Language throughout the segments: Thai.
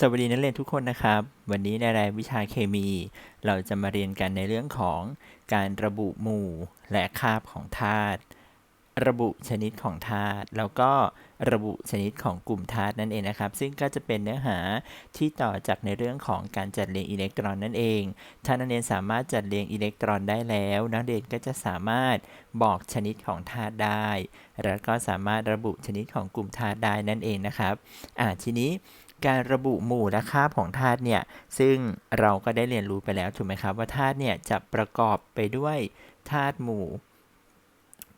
สวัสดีนักเรียนทุกคนนะครับ วันนี้ในรายวิชาเคมี เราจะมาเรียนกันในเรื่องของการระบุหมู่และคาบของธาตุระบุชนิดของธาตุแล้วก็ระบุชนิดของกลุ่มธาตุนั่นเองนะครับ ซึ่งก็จะเป็นเนื้อหาที่ต่อจากในเรื่องของการจัดเรียงอิเล็กตรอนนั่นเอง ถ้านักเรียนสามารถจัดเรียงอิเล็กตรอนได้แล้ว นักเรียนก็จะสามารถบอกชนิดของธาตุได้ แล้วก็สามารถระบุชนิดของกลุ่มธาตุได้นั่นเองนะครับอ่าทีนี้ การระบุหมู่และค่าของธาตุเนี่ยซึ่งเราก็ได้เรียนรู้ไปแล้วถูกไหมครับว่าธาตุเนี่ยจะประกอบไปด้วยธาตุหมู่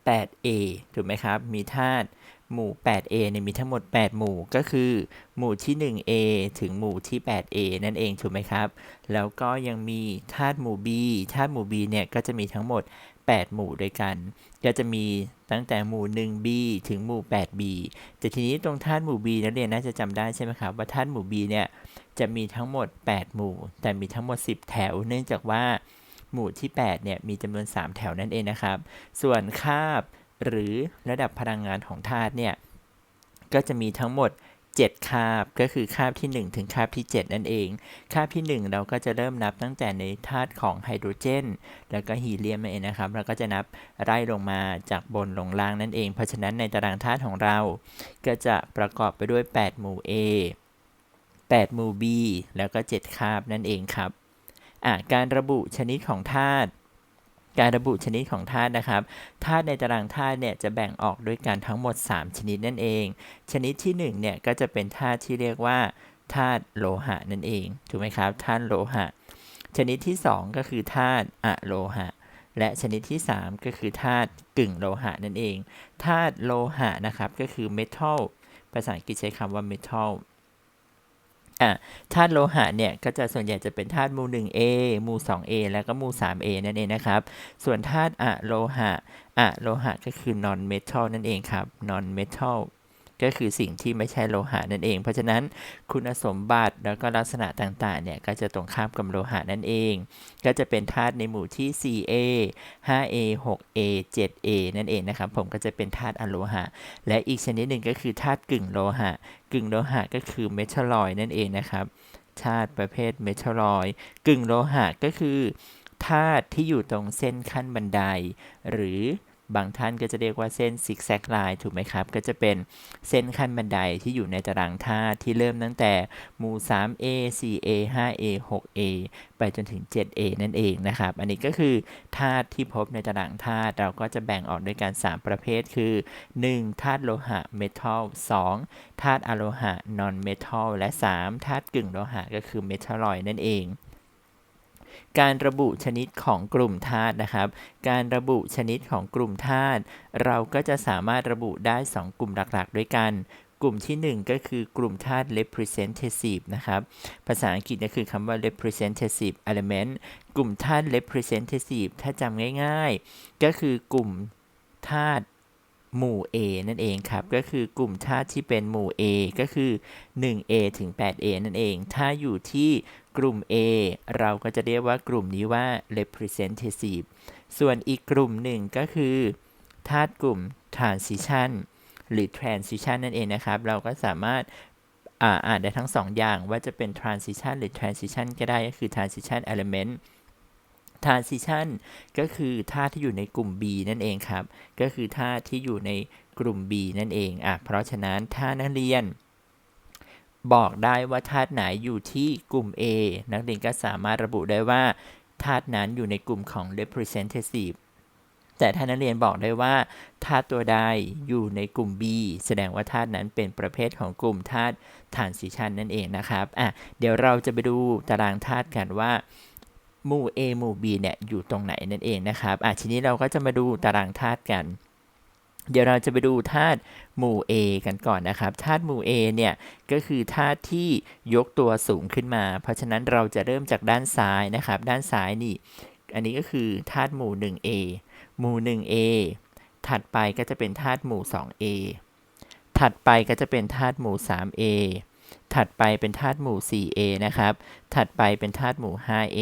8A ถูกไหมครับ มีธาตุหมู่ 8A เนี่ยมีทั้งหมด 8 หมู่ ก็คือ หมู่ที่ 1A ถึงหมู่ที่ 8A นั่นเอง ถูกไหมครับ แล้วก็ยังมีธาตุหมู่ B ธาตุหมู่ B เนี่ย ก็จะมีทั้งหมด 8 หมู่ด้วยกัน ก็จะมีตั้งแต่หมู่ 1B ถึงหมู่ 8B แต่ทีนี้ตรงธาตุหมู่ B นักเรียนน่าจะจำได้ใช่ไหมครับ ว่าธาตุหมู่ B เนี่ยจะมีทั้งหมด 8 หมู่ แต่มีทั้งหมด 10 แถว เนื่องจากว่าหมู่ที่ 8 เนี่ยมีจำนวน 3 แถวนั่นเองนะครับ ส่วนคาบหรือระดับพลังงานของธาตุเนี่ยก็จะมีทั้งหมด 7 คาบก็คือคาบที่ 1 ถึงคาบที่ 7 นั่นเอง คาบที่ 1 เราก็จะเริ่มนับตั้งแต่ในธาตุของไฮโดรเจน แล้วก็ฮีเลียมนั่นเองนะครับ เราก็จะนับไล่ลงมาจากบนลงล่างนั่นเอง เพราะฉะนั้นในตารางธาตุของเรา ก็จะประกอบไปด้วย 8 หมู่ A 8 หมู่ B แล้วก็ 7 คาบนั่นเองครับ การระบุชนิดของธาตุ การระบุชนิดของธาตุนะครับธาตุในตารางธาตุเนี่ยจะแบ่งออกด้วยกันทั้งหมด 3 ชนิดนั่นเอง ชนิดที่1เนี่ยก็จะเป็นธาตุที่เรียกว่าธาตุโลหะนั่นเองถูกไหมครับธาตุโลหะ ชนิดที่ 2 ก็คือธาตุอะโลหะ และชนิดที่ 3 ก็คือธาตุกึ่งโลหะนั่นเองธาตุโลหะนะครับก็คือเมทัลภาษาอังกฤษใช้คำว่าเมทัล อะธาตุโลหะเนี่ยก็จะส่วนใหญ่จะเป็นธาตุมู 1A มู 2A แล้วก็มู 3A นั่นเองนะครับ ส่วนธาตุอะโลหะอะโลหะก็คือ non metal นั่นเองครับ non metal ก็คือสิ่งที่ไม่ใช่โลหะนั่นเอง เพราะฉะนั้นคุณสมบัติแล้วก็ลักษณะต่างๆเนี่ยก็จะตรงข้ามกับโลหะนั่นเอง ก็จะเป็นธาตุในหมู่ที่ 4A 5A 6A 7A นั่นเองนะครับผมก็จะเป็นธาตุอะโลหะ และอีกชนิดหนึ่งก็คือธาตุกึ่งโลหะ กึ่งโลหะก็คือเมทัลลอยนั่นเองนะครับธาตุประเภทเมทัลลอยกึ่งโลหะก็คือธาตุที่อยู่ตรงเส้นขั้นบันได หรือ บางท่านก็จะเรียกว่าเส้นซิกแซกไลน์ถูกไหมครับ ก็จะเป็นเส้นขั้นบันไดที่อยู่ในตารางธาตุที่เริ่มตั้งแต่หมู่ 3A 4A 5A 6A ไปจนถึง 7A นั่นเองนะครับ อันนี้ก็คือธาตุที่พบในตารางธาตุเราก็จะแบ่งออกด้วยกัน 3 ประเภทคือ 1. ธาตุโลหะเมทัล 2. ธาตุอะโลหะนอนเมทัล และ 3. ธาตุกึ่งโลหะก็คือเมทัลลอยนั่นเอง การระบุชนิดของกลุ่มธาตุนะครับ การระบุชนิดของกลุ่มธาตุเราก็จะสามารถระบุได้ 2 กลุ่มหลักๆ ด้วยกัน กลุ่มที่ 1 ก็คือกลุ่มธาตุ representative นะครับ ภาษาอังกฤษก็คือคำว่า representative element กลุ่มธาตุ representative ถ้าจำง่าย ๆ ก็คือกลุ่มธาตุ หมู่ A นั่นเองครับ ก็คือกลุ่มธาตุที่เป็นหมู่ A ก็คือ 1A ถึง 8A นั่นเอง ถ้าอยู่ที่กลุ่ม A เราก็จะเรียกว่ากลุ่มนี้ว่า representative ส่วนอีกกลุ่มหนึ่งก็คือธาตุกลุ่ม transition หรือ transition นั่นเองนะครับ เราก็สามารถอ่าอ่านได้ทั้งสองอย่างว่าจะเป็น transition หรือ transition ก็ได้ก็คือ transition element transition ก็คือธาตุที่อยู่ในกลุ่ม B นั่นเองครับ ก็คือธาตุที่อยู่ในกลุ่ม B นั่นเองอะเพราะฉะนั้นถ้านักเรียน บอกได้ว่าธาตุไหนอยู่ที่กลุ่ม A นักเรียนก็สามารถระบุได้ว่าธาตุนั้นอยู่ในกลุ่มของ representative แต่ถ้านักเรียนบอกได้ว่าธาตุตัวใดอยู่ในกลุ่ม B แสดงว่าธาตุนั้นเป็นประเภทของกลุ่มธาตุ transition นั่นเองนะครับอะเดี๋ยวเราจะไปดูตารางธาตุกันว่า หมู่ A หมู่ B เนี่ยอยู่ตรงไหนนั่นเองนะครับอะทีนี้เราก็จะมาดูตารางธาตุกัน เดี๋ยวเราจะไปดูธาตุหมู่ A กันก่อนนะครับธาตุหมู่ A เนี่ยก็คือธาตุที่ยกตัวสูงขึ้นมา เพราะฉะนั้นเราจะเริ่มจากด้านซ้ายนะครับ ด้านซ้ายนี่ อันนี้ก็คือธาตุหมู่ 1A หมู่ 1A ถัดไปก็จะเป็นธาตุหมู่ 2A ถัดไปก็จะเป็นธาตุหมู่ 3A ถัดไปเป็นธาตุหมู่ 4A นะครับ ถัดไปเป็นธาตุหมู่ 5A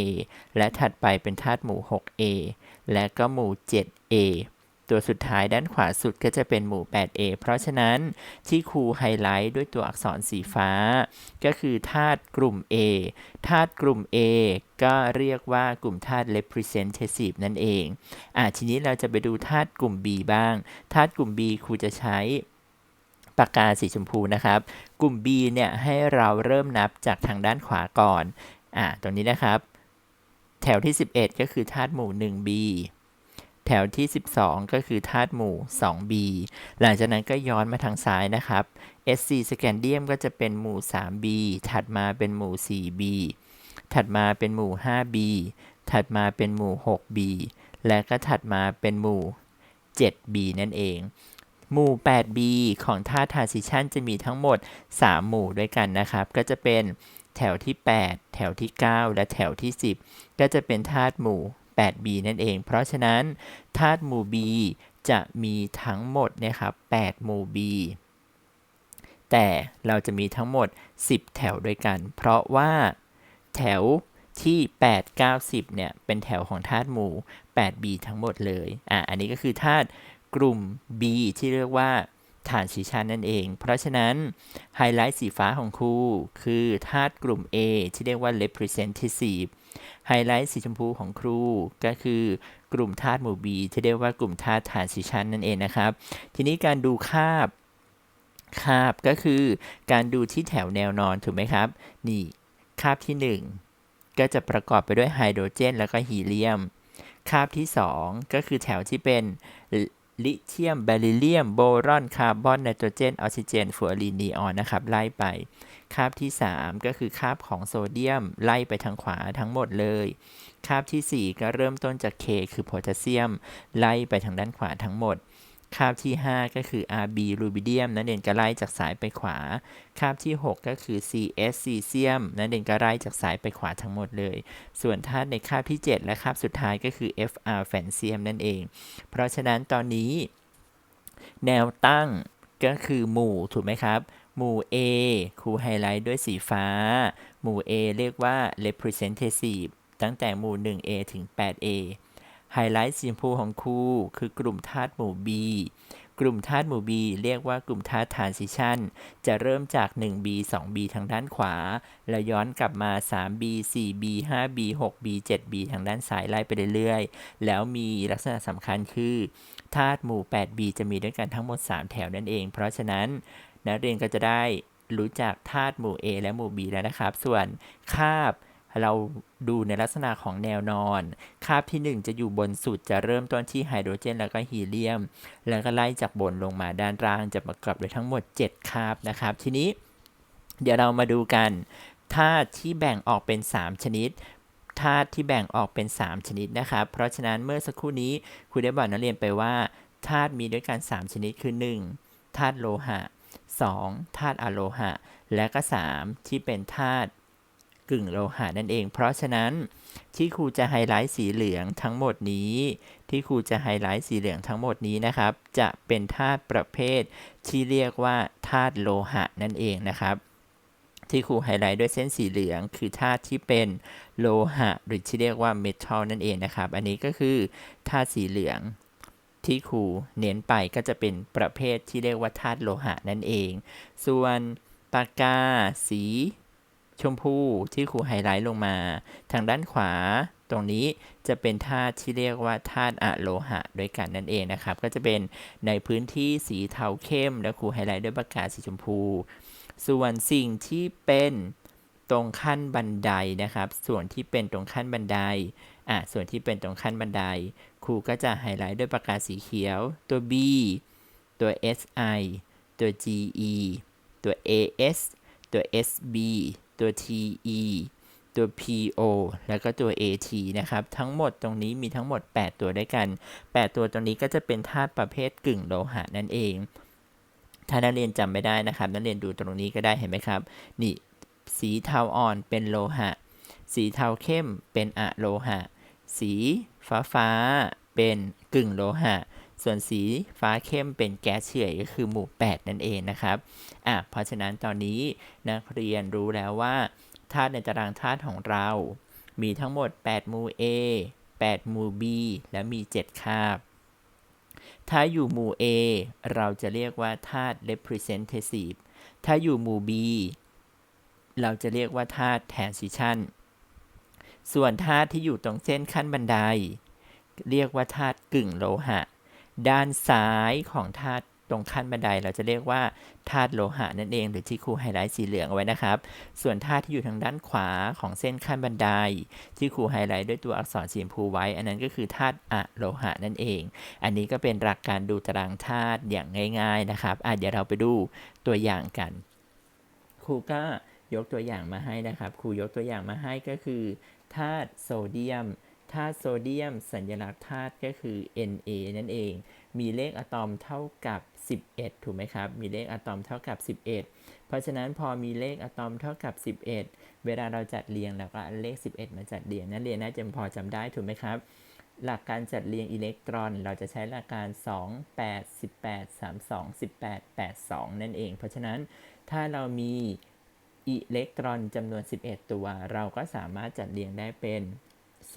และถัดไปเป็นธาตุหมู่ 6A และก็หมู่ 7A ตัวสุดท้ายด้านขวาสุดก็จะเป็นหมู่ 8A เพราะฉะนั้นที่ครูไฮไลท์ด้วยตัวอักษรสีฟ้า ก็คือธาตุกลุ่ม A ธาตุกลุ่ม A ก็เรียกว่ากลุ่มธาตุ representative นั่นเองอะทีนี้เราจะไปดูธาตุกลุ่ม B บ้าง ธาตุกลุ่ม B ครูจะใช้ ปากกาสีชมพูนะครับ กลุ่ม B เนี่ยให้เราเริ่มนับจากทางด้านขวาก่อน อะตรงนี้นะครับ แถวที่ 11 ก็คือธาตุหมู่ 1B แถวที่ 12 ก็คือธาตุหมู่ 2B หลังจากนั้นก็ย้อนมาทางซ้ายนะครับ SC scandium ก็จะเป็นหมู่ 3B ถัดมาเป็นหมู่ 4B ถัดมาเป็นหมู่ 5B ถัดมาเป็นหมู่ 6B และก็ถัดมาเป็นหมู่ 7B นั่นเอง หมู่ 8B ของธาตุ transition จะมีทั้งหมด 3 หมู่ด้วยกันนะครับ ก็จะเป็นแถวที่ 8 แถวที่ 9 และแถวที่ 10 ก็จะเป็นธาตุหมู่ 8B นั่นเอง เพราะฉะนั้นธาตุหมู่ B จะมีทั้งหมดนะครับ 8 หมู่ B แต่เราจะมีทั้งหมด 10 แถวด้วยกัน เพราะว่าแถวที่ 8 9 10 เนี่ย เป็นแถวของธาตุหมู่ 8B ทั้งหมดเลย อะ อันนี้ก็คือธาตุ กลุ่ม B ที่เรียกว่าฐานสีชันนั่นเอง เพราะฉะนั้นไฮไลท์สีฟ้าของครูคือธาตุกลุ่ม A ที่เรียกว่า representative ไฮไลท์สีชมพูของครู ก็คือกลุ่มธาตุหมู่ B ที่เรียกว่ากลุ่มธาตุฐานสีชันนั่นเองนะครับ ทีนี้การดูคาบคาบก็คือการดูที่แถวแนวนอนถูกไหมครับ นี่คาบที่ 1 ก็จะประกอบไปด้วยไฮโดรเจน แล้วก็ฮีเลียม คาบที่ 2 ก็คือแถวที่เป็น ลิเธียมเบริเลียม โบรอน คาร์บอนไนโตรเจน ออกซิเจนฟลูออรีนนีออนนะครับ ไล่ไป คาบที่ 3 ก็คือคาบของโซเดียม ไล่ไปทางขวาทั้งหมดเลย คาบที่ 4 ก็เริ่มต้นจาก K คือโพแทสเซียม ไล่ไปทางด้านขวาทั้งหมด คาบที่ 5 ก็คือ Rb รูบิเดียมนั่นเองก็ไล่จากซ้ายไปขวา คาบที่ 6 ก็คือ Cs ซีเซียมนั่นเองก็ไล่จากซ้ายไปขวาทั้งหมดเลย ส่วนธาตุในคาบที่ 7 และคาบสุดท้ายก็คือ Fr แฟนเซียมนั่นเอง เพราะฉะนั้นตอนนี้ แนวตั้งก็คือหมู่ถูกไหมครับ หมู่ A ครูไฮไลท์ด้วยสีฟ้า หมู่ A เรียกว่า representative ตั้งแต่หมู่ 1A ถึง 8A ไฮไลท์สีชมพูของครูคือกลุ่มธาตุหมู่ B กลุ่มธาตุหมู่ B เรียกว่ากลุ่มธาตุ transition จะเริ่มจาก 1B 2B ทางด้านขวา แล้วย้อนกลับมา 3B 4B 5B 6B 7B ทางด้านซ้ายไล่ไปเรื่อยๆ แล้วมีลักษณะสำคัญคือธาตุหมู่ 8B จะมีด้วยกันทั้งหมด 3 แถวนั่นเอง เพราะฉะนั้นนักเรียนก็จะได้รู้จักธาตุหมู่ A และหมู่ B แล้วนะครับ ส่วนคาบ เราดูในลักษณะของแนวนอน คาบที่ 1 จะอยู่บนสุดจะเริ่มต้นที่ไฮโดรเจน แล้วก็ฮีเลียม แล้วก็ไล่จากบนลงมาด้านล่างจะประกอบด้วยทั้งหมด 7 คาบนะครับ ทีนี้ เดี๋ยวเรามาดูกันธาตุที่แบ่งออกเป็น 3 ชนิดธาตุที่แบ่งออกเป็น 3 ชนิดนะครับ เพราะฉะนั้นเมื่อสักครู่นี้ครูได้บอกนักเรียนไปว่าธาตุมีด้วยกัน 3 ชนิดคือ 1. ธาตุโลหะ 2. ธาตุอะโลหะ และก็ 3 ที่เป็นธาตุ กึ่งโลหะนั่นเอง เพราะฉะนั้นที่ครูจะไฮไลท์สีเหลืองทั้งหมดนี้ ที่ครูจะไฮไลท์สีเหลืองทั้งหมดนี้นะครับ จะเป็นธาตุประเภทที่เรียกว่าธาตุโลหะนั่นเองนะครับ ที่ครูไฮไลท์ด้วยเส้นสีเหลือง คือธาตุที่เป็นโลหะ หรือที่เรียกว่าเมทัลนั่นเองนะครับ อันนี้ก็คือธาตุสีเหลืองที่ครูเน้นไปก็จะเป็นประเภทที่เรียกว่าธาตุโลหะนั่นเอง ส่วนปากกา สี ชมพูที่ครูไฮไลท์ลงมา ทางด้านขวาตรงนี้จะเป็นธาตุที่เรียกว่าธาตุอะโลหะด้วยกันนั่นเองนะครับ ก็จะเป็นในพื้นที่สีเทาเข้ม แล้วครูไฮไลท์ด้วยปากกาสีชมพู ส่วนสิ่งที่เป็นตรงขั้นบันไดนะครับ ส่วนที่เป็นตรงขั้นบันไดอะส่วนที่เป็นตรงขั้นบันได ครูก็จะไฮไลท์ด้วยปากกาสีเขียว ตัว B ตัว SI ตัว GE ตัว AS ตัว SB ตัว TE ตัว PO แล้วก็ตัว AT นะครับ ทั้งหมดตรงนี้มีทั้งหมด 8 ตัวด้วยกัน 8 ตัวตรงนี้ก็จะเป็นธาตุประเภทกึ่งโลหะนั่นเอง ถ้านักเรียนจำไม่ได้นะครับ นักเรียนดูตรงนี้ก็ได้เห็นไหมครับ นี่ สีเทาอ่อนเป็นโลหะ สีเทาเข้มเป็นอะโลหะ สีฟ้าฟ้าเป็นกึ่งโลหะ ส่วนสีฟ้าเข้มเป็นแก๊สเฉื่อยก็คือหมู่ 8 นั่นเองนะครับอะเพราะฉะนั้นตอนนี้นักเรียนรู้แล้วว่าธาตุในตารางธาตุของเรา มีทั้งหมด 8 หมู่ A 8 หมู่ B และมี 7 คาบ ถ้าอยู่หมู่ A เราจะเรียกว่าธาตุ representative ถ้าอยู่หมู่ B เราจะเรียกว่าธาตุ transition ส่วนธาตุที่อยู่ตรงเส้นขั้นบันได เรียกว่าธาตุกึ่งโลหะ ด้านซ้ายของธาตุตรงขั้นบันไดเราจะเรียกว่าธาตุโลหะนั่นเอง หรือที่ครูไฮไลท์สีเหลืองเอาไว้นะครับ ส่วนธาตุที่อยู่ทางด้านขวาของเส้นขั้นบันได ที่ครูไฮไลท์ด้วยตัวอักษรสีชมพูไว้ อันนั้นก็คือธาตุอะโลหะนั่นเอง อันนี้ก็เป็นหลักการดูตารางธาตุอย่างง่าย ๆนะครับอะเดี๋ยวเราไปดูตัวอย่างกัน ครูก็ยกตัวอย่างมาให้นะครับ ครูยกตัวอย่างมาให้ก็คือธาตุโซเดียม ธาตุโซเดียม สัญลักษณ์ธาตุก็คือ Na นั่นเอง มีเลขอะตอมเท่ากับ 11 ถูกไหมครับ มีเลขอะตอมเท่ากับ 11 เพราะฉะนั้นพอมีเลขอะตอมเท่ากับ 11 เวลาเราจัดเรียงเราก็เอาเลข 11 มาจัดเรียงนักเรียนน่าจะพอจำได้ถูกไหมครับ หลักการจัดเรียงอิเล็กตรอน เราจะใช้หลักการ 2 8 18 32 18 82 นั่นเอง เพราะฉะนั้นถ้าเรามีอิเล็กตรอนจำนวน 11 ตัว เราก็สามารถจัดเรียงได้เป็น 2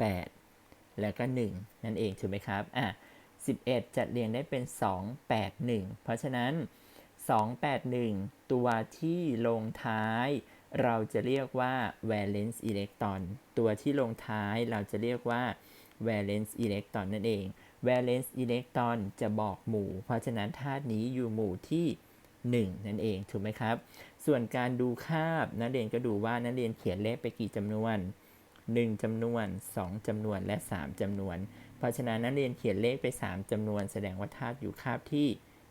8 แล้วก็ 1 นั่นเองถูกไหมครับอะ11 จัดเรียงได้เป็น 2 8 1 เพราะฉะนั้น 281 ตัวที่ลงท้าย เราจะเรียกว่า valence electron ตัวที่ลงท้ายเราจะเรียกว่า valence electron นั่นเอง valence electron จะบอกหมู่ เพราะฉะนั้นธาตุนี้อยู่หมู่ที่ 1 นั่นเองถูกไหมครับ ส่วนการดูคาบนักเรียนก็ดูว่านักเรียนเขียนเลขไปกี่จำนวน 1จำนวน 2จำนวนและ 3จำนวน เพราะฉะนั้นนักเรียนเขียนเลขไป 3จำนวน แสดงว่าธาตุอยู่คาบที่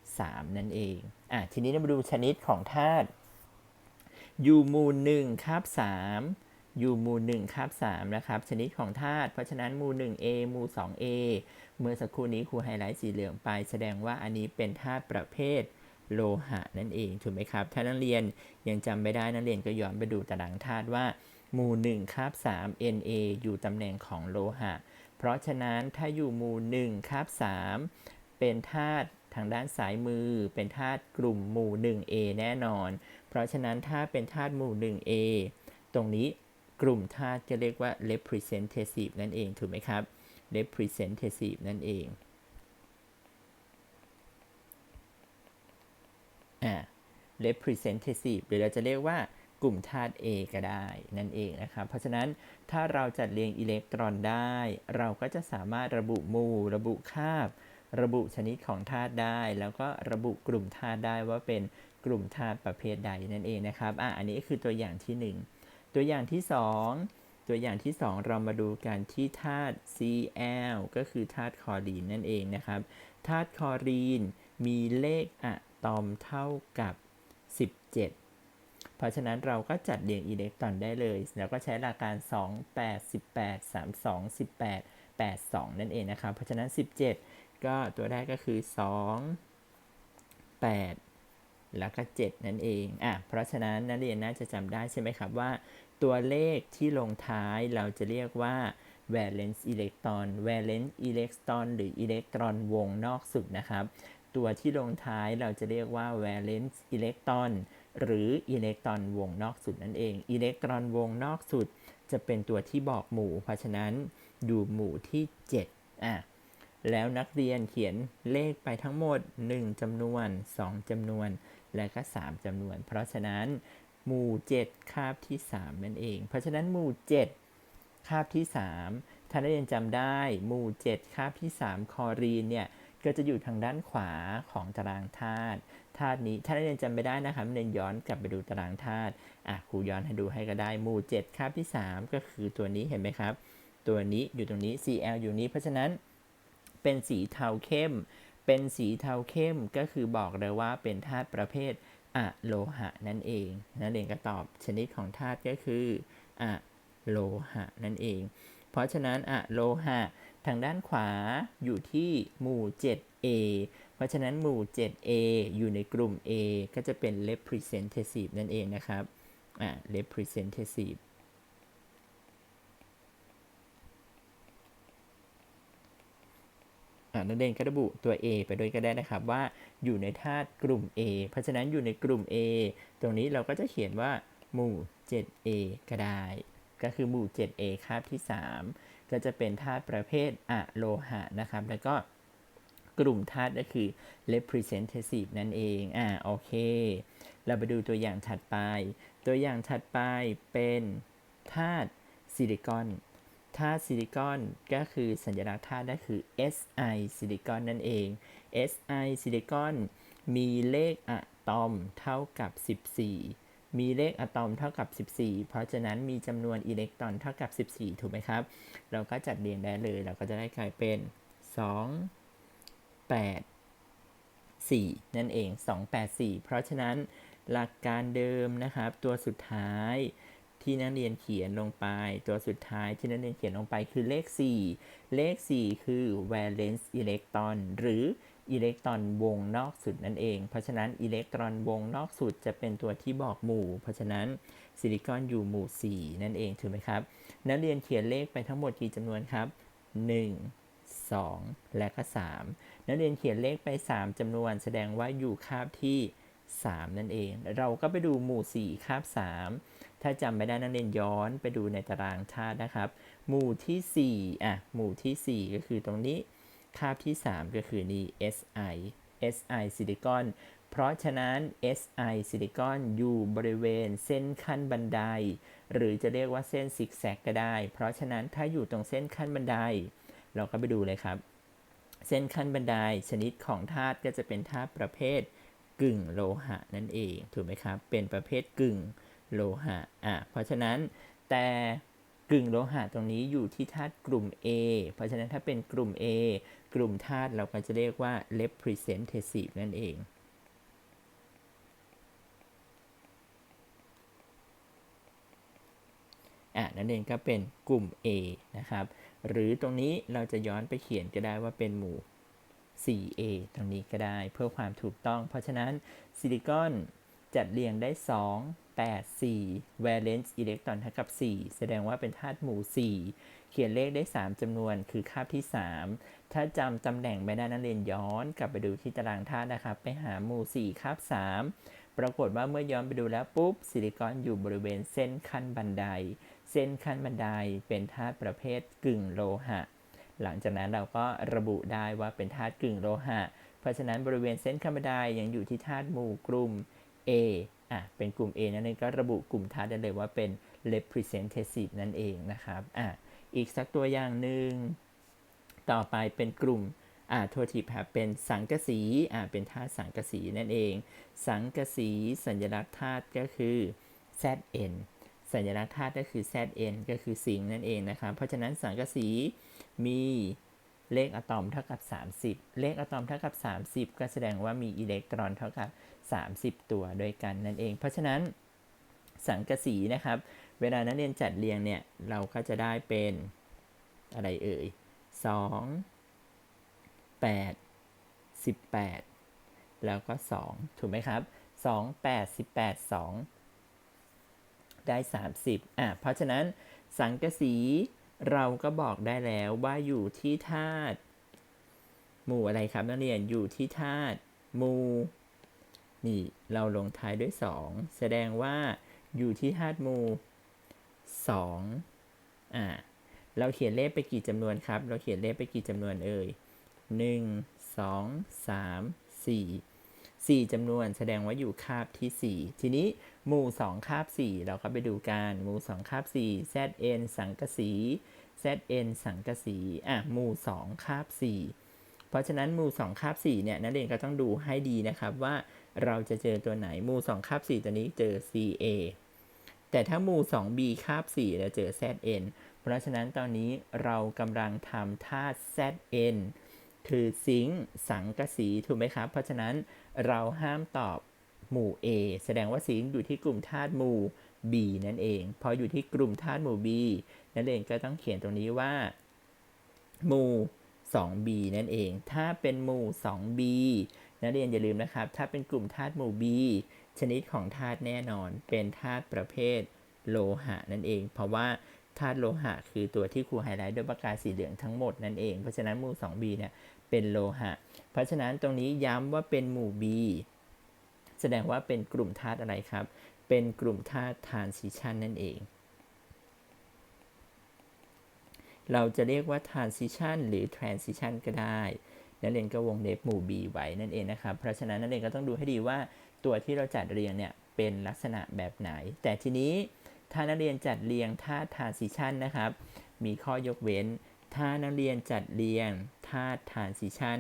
3 นั่นเองอะทีนี้เรามาดูชนิดของธาตุอยู่หมู่1คาบ3อยู่หมู่1คาบ3นะครับ ชนิดของธาตุเพราะฉะนั้นหมู่ 1A มู่ 2A เมื่อสักครู่นี้ครูไฮไลท์สีเหลืองไป แสดงว่าอันนี้เป็นธาตุประเภท โลหะนั่นเองถูกไหมครับ ถ้านักเรียนยังจำไม่ได้นักเรียนก็ย้อนไปดูตารางธาตุว่าหมู่1คาบ3 Na อยู่ตำแหน่งของโลหะ เพราะฉะนั้นถ้าอยู่หมู่1คาบ3เป็นธาตุทางด้านซ้ายมือ เป็นธาตุกลุ่มหมู่ 1A แน่นอน เพราะฉะนั้นถ้าเป็นธาตุหมู่ 1A ตรงนี้กลุ่มธาตุจะเรียกว่า representative นั่นเอง ถูกไหมครับ representative นั่นเอง อ่า representative หรือเราจะเรียกว่ากลุ่มธาตุ A ก็ได้นั่นเองนะครับ เพราะฉะนั้นถ้าเราจัดเรียงอิเล็กตรอนได้ เราก็จะสามารถระบุมูระบุคาบ ระบุชนิดของธาตุได้ แล้วก็ระบุกลุ่มธาตุได้ว่าเป็นกลุ่มธาตุประเภทใดนั่นเองนะครับอะอันนี้คือตัวอย่างที่ 1 ตัวอย่างที่ 2 ตัวอย่างที่ 2 เรามาดูกันที่ธาตุ Cl ก็คือธาตุคลอรีนนั่นเองนะครับธาตุคลอรีนมีเลขอะ ตอมเท่ากับ 17 เพราะฉะนั้นเราก็จัดเรียงอิเล็กตรอนได้เลย แล้วก็ใช้หลักการ 2 8 18 32 18 82 นั่นเองนะครับ เพราะฉะนั้น 17 ก็ตัวแรกก็คือ 2 8 แล้วก็ 7 นั่นเอง อะ เพราะฉะนั้นนักเรียนน่าจะจำได้ใช่ไหมครับว่า ตัวเลขที่ลงท้ายเราจะเรียกว่า valence electron valence electron หรืออิเล็กตรอนวงนอกสุดนะครับ ตัวที่ลงท้ายเราจะเรียกว่า valence electron หรืออิเล็กตรอนวงนอกสุดนั่นเอง อิเล็กตรอนวงนอกสุด จะเป็นตัวที่บอกหมู่ เพราะฉะนั้นอยู่หมู่ที่ 7 อะ แล้วนักเรียนเขียนเลขไปทั้งหมด 1จำนวน 2จำนวน และก็ 3จำนวน เพราะฉะนั้นหมู่ 7 คาบที่ 3 นั่นเอง เพราะฉะนั้นหมู่ 7 คาบที่ 3 ถ้านักเรียนจำได้ หมู่ 7 คาบที่ 3 คอรีนเนี่ย ก็จะอยู่ทางด้านขวาของตารางธาตุธาตุนี้ถ้านักเรียนจำไม่ได้นะครับนักเรียนย้อนกลับไปดูตารางธาตุอะครูย้อนให้ดูให้ก็ได้หมู่7คาบที่ 3 ก็คือตัวนี้เห็นไหมครับ ตัวนี้อยู่ตรงนี้ Cl อยู่นี้เพราะฉะนั้นเป็นสีเทาเข้ม เป็นสีเทาเข้มก็คือบอกเลยว่าเป็นธาตุประเภทอะโลหะนั่นเองนักเรียนก็ตอบชนิดของธาตุก็คืออะโลหะนั่นเอง เพราะฉะนั้นอะโลหะ ทางด้านขวาอยู่ที่หมู่ 7A เพราะฉะนั้นหมู่ 7A อยู่ในกลุ่ม A ก็จะเป็น representative นั่นเองนะครับ อ่า representative อ่านักเรียนก็ระบุตัว A ไปด้วยก็ได้นะครับว่าอยู่ในธาตุกลุ่ม A เพราะฉะนั้นอยู่ในกลุ่ม A ตรงนี้เราก็จะเขียนว่าหมู่ 7A ก็ได้ ก็คือหมู่ 7A คาบที่ 3 ก็จะเป็นธาตุประเภทอะโลหะนะครับ แล้วก็กลุ่มธาตุก็คือ representative นั่นเอง อ่า โอเค เราไปดูตัวอย่างถัดไป ตัวอย่างถัดไปเป็นธาตุซิลิคอน ธาตุซิลิคอนก็คือสัญลักษณ์ธาตุก็คือ Si ซิลิคอนนั่นเอง Si ซิลิคอนมีเลขอะตอมเท่ากับ 14 มีเลขอะตอมเท่ากับ 14 เพราะฉะนั้นมีจำนวนอิเล็กตรอนเท่ากับ 14 ถูกไหมครับ เราก็จัดเรียงได้เลย เราก็จะได้กลายเป็น 2 8 4 นั่นเอง 284 เพราะฉะนั้นหลักการเดิมนะครับ ตัวสุดท้ายที่นักเรียนเขียนลงไป ตัวสุดท้ายที่นักเรียนเขียนลงไปคือเลข 4 เลข 4 คือ valence electron หรือ อิเล็กตรอนวงนอกสุดนั่นเอง เพราะฉะนั้นอิเล็กตรอนวงนอกสุดจะเป็นตัวที่บอกหมู่ เพราะฉะนั้นซิลิคอนอยู่หมู่ 4 นั่นเองถูกไหมครับ นักเรียนเขียนเลขไปทั้งหมดกี่จำนวนครับ 1 2 และก็ 3 นักเรียนเขียนเลขไป 3จำนวน แสดงว่าอยู่คาบที่ 3 นั่นเอง เราก็ไปดูหมู่ 4 คาบ 3 ถ้าจำไม่ได้นักเรียนย้อนไปดูในตารางธาตุนะครับ หมู่ที่ 4 อะ หมู่ที่ 4 ก็คือตรงนี้ คาบที่ 3 ก็คือนี่ Si Si ซิลิคอน เพราะฉะนั้น Si ซิลิคอนอยู่บริเวณเส้นขั้นบันได หรือจะเรียกว่าเส้นซิกแซกก็ได้ เพราะฉะนั้นถ้าอยู่ตรงเส้นขั้นบันได เราก็ไปดูเลยครับ เส้นขั้นบันไดชนิดของธาตุก็จะเป็นธาตุประเภทกึ่งโลหะนั่นเอง ถูกไหมครับ เป็นประเภทกึ่งโลหะ อะ เพราะฉะนั้นแต่กึ่งโลหะตรงนี้อยู่ที่ธาตุกลุ่ม A เพราะฉะนั้นถ้าเป็นกลุ่ม A กลุ่มธาตุเราก็จะเรียกว่า representative นั่นเองอะนั่นเองก็เป็นกลุ่ม A นะครับ หรือตรงนี้เราจะย้อนไปเขียนก็ได้ว่าเป็นหมู่ 4A ตรงนี้ก็ได้เพื่อความถูกต้อง เพราะฉะนั้นซิลิคอนจัดเรียงได้ 2 8 4 valence electron เท่ากับ 4 แสดงว่าเป็นธาตุหมู่ 4 เขียนเลขได้ 3จำนวนคือคาบที่ 3 ถ้าจำตำแหน่งไม่ได้นักเรียนย้อนกลับไปดูที่ตารางธาตุนะครับ ไปหาหมู่ 4 คาบ 3 ปรากฏว่าเมื่อย้อนไปดูแล้วปุ๊บ ซิลิคอนอยู่บริเวณเส้นขั้นบันได เส้นขั้นบันไดเป็นธาตุประเภทกึ่งโลหะ หลังจากนั้นเราก็ระบุได้ว่าเป็นธาตุกึ่งโลหะ เพราะฉะนั้นบริเวณเส้นขั้นบันไดยังอยู่ที่ธาตุหมู่กลุ่ม A อะเป็นกลุ่ม A นั่นเองก็ระบุกลุ่มธาตุได้เลยว่าเป็น representative นั่นเองนะครับอะอีกสักตัวอย่างหนึ่งต่อไปเป็นกลุ่มอ่าโทษทีครับเป็นสังกะสีอ่าเป็นธาตุสังกะสีนั่นเอง สังกะสีสัญลักษณ์ธาตุก็คือ Zn สัญลักษณ์ธาตุก็คือ Zn ก็คือสิงนั่นเองนะครับ เพราะฉะนั้นสังกะสีมี เลขอะตอมเท่ากับ 30 เลขอะตอมเท่ากับ 30 ก็แสดงว่ามีอิเล็กตรอนเท่ากับ 30 ตัวด้วยกันนั่นเอง เพราะฉะนั้นสังกะสีนะครับ เวลานักเรียนจัดเรียงเนี่ย เราก็จะได้เป็นอะไรเอ่ย 2 8 18 แล้วก็ 2 ถูกไหมครับ 2 8 18 2 ได้ 30อะเพราะฉะนั้นสังกะสี เราก็บอกได้แล้วว่าอยู่ที่ธาตุหมู่อะไรครับนักเรียนอยู่ที่ธาตุหมู่นี่เราลงท้ายด้วย 2 แสดงว่าอยู่ที่ธาตุหมู่2อ่าเราเขียนเลขไปกี่จำนวนครับ เราเขียนเลขไปกี่จำนวนเอ่ย1 2 3 4 4จำนวนแสดงว่าอยู่คาบที่ 4 ทีนี้ หมู่2คาบ4เราก็ไปดูกันหมู่2คาบ4 zn สังกะสี zn สังกะสีอะหมู่2คาบ4เพราะฉะนั้นหมู่2คาบ4เนี่ยนักเรียนก็ต้องดูให้ดีนะครับว่าเราจะเจอตัวไหนหมู่2คาบ4ตัวนี้เจอ ca แต่ถ้าหมู่ 2b คาบ4เราเจอ zn เพราะฉะนั้นตอนนี้เรากำลังทำธา zn คือซิงสังกะสีถูกไหมครับ เพราะฉะนั้นเราห้ามตอบ หมู่ A แสดงว่าซิงอยู่ที่กลุ่มธาตุหมู่ B นั่นเอง พออยู่ที่กลุ่มธาตุหมู่ B นั่นเองก็ต้องเขียนตรงนี้ว่า หมู่ 2B นั่นเอง ถ้าเป็นหมู่ 2B นักเรียนอย่าลืมนะครับ ถ้าเป็นกลุ่มธาตุหมู่ B ชนิดของธาตุแน่นอน เป็นธาตุประเภทโลหะนั่นเอง เพราะว่าธาตุโลหะ คือตัวที่ครูไฮไลท์ด้วยปากกาสีเหลืองทั้งหมดนั่นเอง เพราะฉะนั้นหมู่ 2B เนี่ยเป็นโลหะ เพราะฉะนั้นตรงนี้ย้ำว่าเป็นหมู่ B แสดงว่าเป็นกลุ่มธาตุอะไรครับ เป็นกลุ่มธาตุทานซิชันนั่นเอง เราจะเรียกว่า transition หรือ transition ก็ได้ นักเรียนก็วงเล็บหมู่ b ไว้นั่นเองนะครับ เพราะฉะนั้นนักเรียนก็ต้องดูให้ดีว่าตัวที่เราจัดเรียงเนี่ยเป็นลักษณะแบบไหน แต่ทีนี้ถ้านักเรียนจัดเรียงท่า transition นะครับ มีข้อยกเว้น ถ้านักเรียนจัดเรียงท่า transition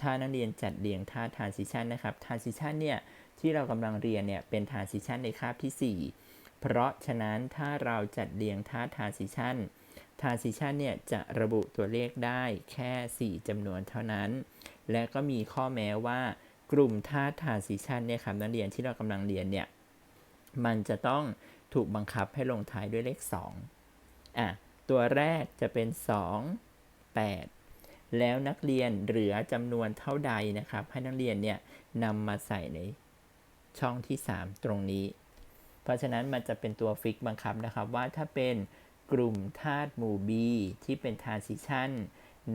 ถ้านักเรียนจัดเรียงท่า transition นะครับ transition เนี่ยที่เรากำลังเรียนเนี่ยเป็น transition ในคาบที่ 4 เพราะฉะนั้นถ้าเราจัดเรียงท่า transition transition เนี่ยจะระบุตัวเลขได้แค่ 4จำนวนเท่านั้น และก็มีข้อแม้ว่ากลุ่มท่า transition เนี่ยครับนักเรียนที่เรากำลังเรียนเนี่ยมันจะต้องถูกบังคับให้ลงท้ายด้วยเลข 2 อะ ตัวแรกจะเป็น 2 8 แล้วนักเรียนเหลือจำนวนเท่าใดนะครับ ให้นักเรียนเนี่ยนำมาใส่ในช่องที่ 3 ตรงนี้ เพราะฉะนั้นมันจะเป็นตัวฟิกบังคับนะครับว่าถ้าเป็นกลุ่มธาตุหมู่ B ที่เป็น transition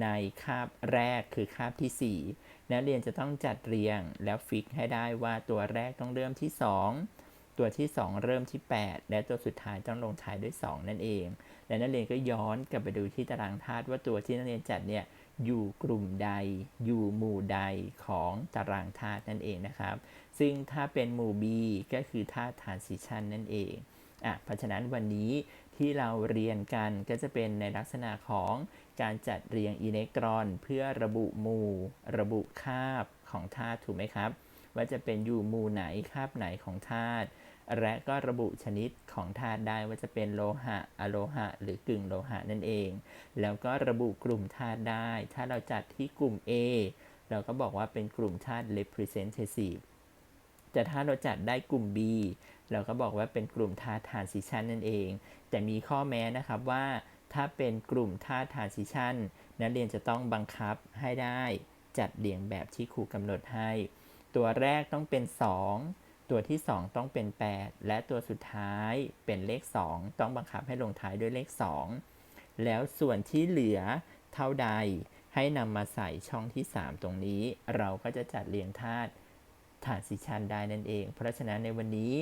ในคาบแรกคือคาบที่ 4 นักเรียนจะต้องจัดเรียงแล้วฟิกให้ได้ว่าตัวแรกต้องเริ่มที่ 2 ตัวที่ 2 เริ่มที่ 8 และตัวสุดท้ายต้องลงท้ายด้วย 2 นั่นเอง และนักเรียนก็ย้อนกลับไปดูที่ตารางธาตุว่าตัวที่นักเรียนจัดเนี่ย อยู่กลุ่มใด อยู่หมู่ใดของตารางธาตุนั่นเองนะครับ ซึ่งถ้าเป็นหมู่ B ก็คือธาตุ transition นั่นเองอะเพราะฉะนั้นวันนี้ที่เราเรียนกันก็จะเป็นในลักษณะของการจัดเรียงอิเล็กตรอน เพื่อระบุหมู่ ระบุคาบของธาตุถูกไหมครับ ว่าจะเป็นอยู่หมู่ไหนคาบไหนของธาตุ และก็ระบุชนิดของธาตุได้ว่าจะเป็นโลหะอะโลหะ หรือกึ่งโลหะนั่นเอง แล้วก็ระบุกลุ่มธาตุได้ ถ้าเราจัดที่กลุ่ม A เราก็บอกว่าเป็นกลุ่มธาตุ representative แต่ถ้าเราจัดได้กลุ่ม B เราก็บอกว่าเป็นกลุ่มธาตุ transition นั่นเอง แต่มีข้อแม้นะครับว่าถ้าเป็นกลุ่มธาตุ transition นักเรียนจะต้องบังคับให้ได้จัดเรียงแบบที่ครูกำหนดให้ ตัวแรกต้องเป็น 2 ตัวที่ 2 ต้องเป็น 8 และตัวสุดท้ายเป็นเลข 2 ต้องบังคับให้ลงท้ายด้วยเลข 2 แล้วส่วนที่เหลือเท่าใดให้นำมาใส่ช่องที่ 3 ตรงนี้ เราก็จะจัดเรียงธาตุ transition ได้นั่นเอง เพราะฉะนั้นในวันนี้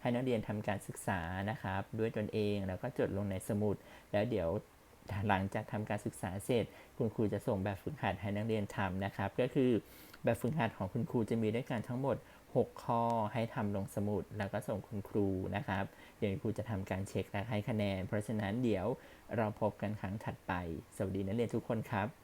ให้นักเรียนทำการศึกษานะครับ ด้วยตนเองแล้วก็จดลงในสมุด แล้วเดี๋ยวหลังจากทำการศึกษาเสร็จ คุณครูจะส่งแบบฝึกหัดให้นักเรียนทำนะครับ ก็คือแบบฝึกหัดของคุณครูจะมีด้วยกันทั้งหมด 6 ข้อให้ทำลงสมุด แล้วก็ส่งคุณครูนะครับ เดี๋ยวครูจะทำการเช็คและให้คะแนน เพราะฉะนั้นเดี๋ยวเราพบกันครั้งถัดไป สวัสดีนักเรียนทุกคนครับ